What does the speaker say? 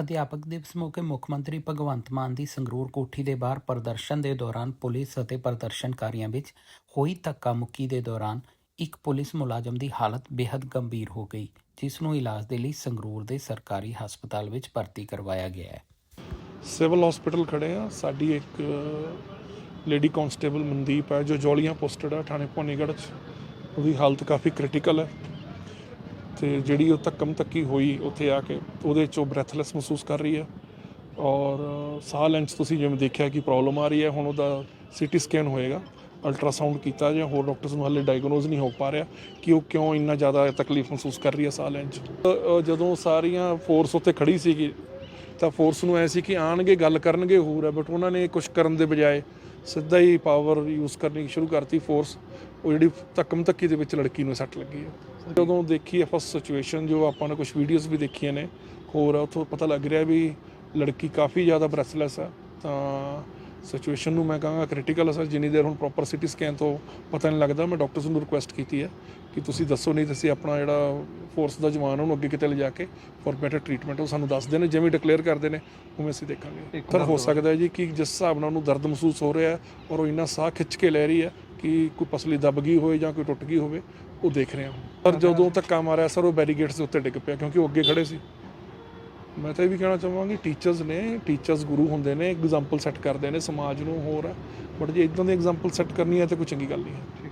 ਅਧਿਆਪਕ ਦਿਵਸ ਮੌਕੇ ਮੁੱਖ ਮੰਤਰੀ ਭਗਵੰਤ ਮਾਨ ਦੀ ਸੰਗਰੂਰ ਕੋਠੀ ਦੇ ਬਾਹਰ ਪ੍ਰਦਰਸ਼ਨ ਦੇ ਦੌਰਾਨ ਪੁਲਿਸ ਅਤੇ ਪ੍ਰਦਰਸ਼ਨਕਾਰੀਆਂ ਵਿੱਚ ਹੋਈ ਧੱਕਾ ਮੁੱਕੀ ਦੇ ਦੌਰਾਨ ਇੱਕ ਪੁਲਿਸ ਮੁਲਾਜ਼ਮ ਦੀ ਹਾਲਤ ਬੇहद ਗੰਭੀਰ ਹੋ ਗਈ, ਜਿਸ ਨੂੰ ਇਲਾਜ ਦੇ ਲਈ ਸੰਗਰੂਰ ਦੇ ਸਰਕਾਰੀ ਹਸਪਤਾਲ ਵਿੱਚ ਭਰਤੀ ਕਰਵਾਇਆ ਗਿਆ ਹੈ। ਸਿਵਲ ਹਸਪੀਟਲ ਖੜੇ ਆ। ਸਾਡੀ ਇੱਕ ਲੇਡੀ ਕਾਂਸਟੇਬਲ ਮਨਦੀਪ ਹੈ, ਜੋ ਜੋਲੀਆਂ ਪੋਸਟਡ ਆ, ਥਾਣੇ ਭਵਾਨੀਗੜ੍ਹ ਚ। ਉਹਦੀ ਹਾਲਤ ਕਾਫੀ ਕ੍ਰਿਟੀਕਲ ਹੈ। ਤੇ ਜਿਹੜੀ ਉਹ ਧੱਕਮ ਧੱਕੀ ਹੋਈ ਉੱਥੇ ਆ ਕੇ ਉਹਦੇ ਚੋਂ ਬ੍ਰੈਥਲੈਸ ਮਹਿਸੂਸ ਕਰ ਰਹੀ ਹੈ। ਔਰ ਸਾਹ ਲੈਣ 'ਚ ਤੁਸੀਂ ਜਿਵੇਂ ਦੇਖਿਆ ਕਿ ਪ੍ਰੋਬਲਮ ਆ ਰਹੀ ਹੈ, ਹੁਣ ਉਹਦਾ ਸੀਟੀ ਸਕੈਨ ਹੋਏਗਾ ਅਲਟਰਾਸਾਊਂਡ ਕੀਤਾ ਜਾਂ ਹੋਰ ਡਾਕਟਰਸ ਨੂੰ ਹਾਲੇ ਡਾਇਗਨੋਜ਼ ਨਹੀਂ ਹੋ ਪਾ ਰਿਹਾ ਕਿ ਉਹ ਕਿਉਂ ਇੰਨਾ ਜ਼ਿਆਦਾ ਤਕਲੀਫ ਮਹਿਸੂਸ ਕਰ ਰਹੀ ਹੈ ਸਾਹ ਲੈਣ 'ਚ। ਜਦੋਂ ਸਾਰੀਆਂ ਫੋਰਸ ਉੱਤੇ ਖੜੀ ਸੀਗੀ ਤਾਂ ਫੋਰਸ ਨੂੰ ਐ ਸੀ ਕਿ ਆਣਗੇ ਗੱਲ ਕਰਨਗੇ ਹੋਰ ਹੈ ਬਟ ਉਹਨਾਂ ਨੇ ਕੁਝ ਕਰਨ ਦੇ ਬਜਾਏ ਸਿੱਧਾ ਹੀ ਪਾਵਰ ਯੂਜ਼ ਕਰਨੀ ਸ਼ੁਰੂ ਕਰਤੀ ਫੋਰਸ ਉਹ ਜਿਹੜੀ ਧੱਕਮ ਧੱਕੀ ਦੇ ਵਿੱਚ ਲੜਕੀ ਨੂੰ ਸੱਟ ਲੱਗੀ ਹੈ। ਜਦੋਂ ਦੇਖੀ ਹੈ ਫਸਟ ਸਿਚੁਏਸ਼ਨ ਜੋ ਆਪਾਂ ਨੇ ਕੁਝ ਵੀਡੀਓਜ਼ ਵੀ ਦੇਖੀਆਂ ਨੇ ਹੋਰ ਆ, ਉੱਥੋਂ ਪਤਾ ਲੱਗ ਰਿਹਾ ਵੀ ਲੜਕੀ ਕਾਫੀ ਜ਼ਿਆਦਾ ਬ੍ਰੈਥਲੈਸ ਹੈ ਤਾਂ ਸਿਚੁਏਸ਼ਨ ਨੂੰ ਮੈਂ ਕਹਾਂਗਾ ਕ੍ਰਿਟੀਕਲ ਹੈ ਸਰ ਜਿੰਨੀ ਦੇਰ ਹੁਣ ਪ੍ਰੋਪਰ ਸਿਟੀ ਸਕੈਨ ਤੋਂ ਪਤਾ ਨਹੀਂ ਲੱਗਦਾ ਮੈਂ ਡਾਕਟਰਸ ਨੂੰ ਰਿਕੁਐਸਟ ਕੀਤੀ ਹੈ ਕਿ ਤੁਸੀਂ ਦੱਸੋ ਨਹੀਂ ਤੁਸੀਂ ਆਪਣਾ ਜਿਹੜਾ ਫੋਰਸ ਦਾ ਜਵਾਨ ਉਹਨੂੰ ਅੱਗੇ ਕਿਤੇ ਲਿਜਾ ਕੇ ਫॉर ਬੈਟਰ ਟ੍ਰੀਟਮੈਂਟ ਉਹ ਸਾਨੂੰ ਦੱਸ ਦੇਣ ਜਿਵੇਂ ਡਿਕਲੇਅਰ ਕਰਦੇ ਨੇ ਉਵੇਂ ਅਸੀਂ ਦੇਖਾਂਗੇ। ਪਰ ਹੋ ਸਕਦਾ ਹੈ ਜੀ ਕਿ ਜਿਸ ਹਿਸਾਬ ਨਾਲ ਉਹਨੂੰ ਦਰਦ ਮਹਿਸੂਸ ਹੋ ਰਿਹਾ ਹੈ ਔਰ ਉਹ ਇੰਨਾ ਸਾਹ ਖਿੱਚ ਕੇ ਲੈ ਰਹੀ ਹੈ ਕਿ ਕੋਈ ਪਸਲੀ ਦੱਬ ਗਈ ਹੋਵੇ ਜਾਂ ਕੋਈ ਟੁੱਟ ਗਈ ਹੋਵੇ ਉਹ ਦੇਖ ਰਹੇ ਹਾਂ। ਪਰ ਜਦੋਂ ਧੱਕਾ ਮਾਰਿਆ ਸਰ ਉਹ ਬੈਰੀਗੇਡਸ ਦੇ ਉੱਤੇ ਡਿੱਗ ਪਿਆ ਕਿਉਂਕਿ ਉਹ ਅੱਗੇ ਖੜੇ ਸੀ। ਮੈਂ ਤਾਂ ਇਹ ਵੀ ਕਹਿਣਾ ਚਾਹਾਂਗੀ ਟੀਚਰਸ ਨੇ ਟੀਚਰਸ ਗੁਰੂ ਹੁੰਦੇ ਨੇ ਐਗਜ਼ਾਮਪਲ ਸੈੱਟ ਕਰਦੇ ਨੇ, ਸਮਾਜ ਨੂੰ ਹੋਰ ਬਟ ਜੇ ਇਦਾਂ ਦੀ ਐਗਜ਼ਾਮਪਲ ਸੈੱਟ ਕਰਨੀ ਹੈ ਤਾਂ ਕੋਈ ਚੰਗੀ ਗੱਲ ਨਹੀਂ ਹੈ।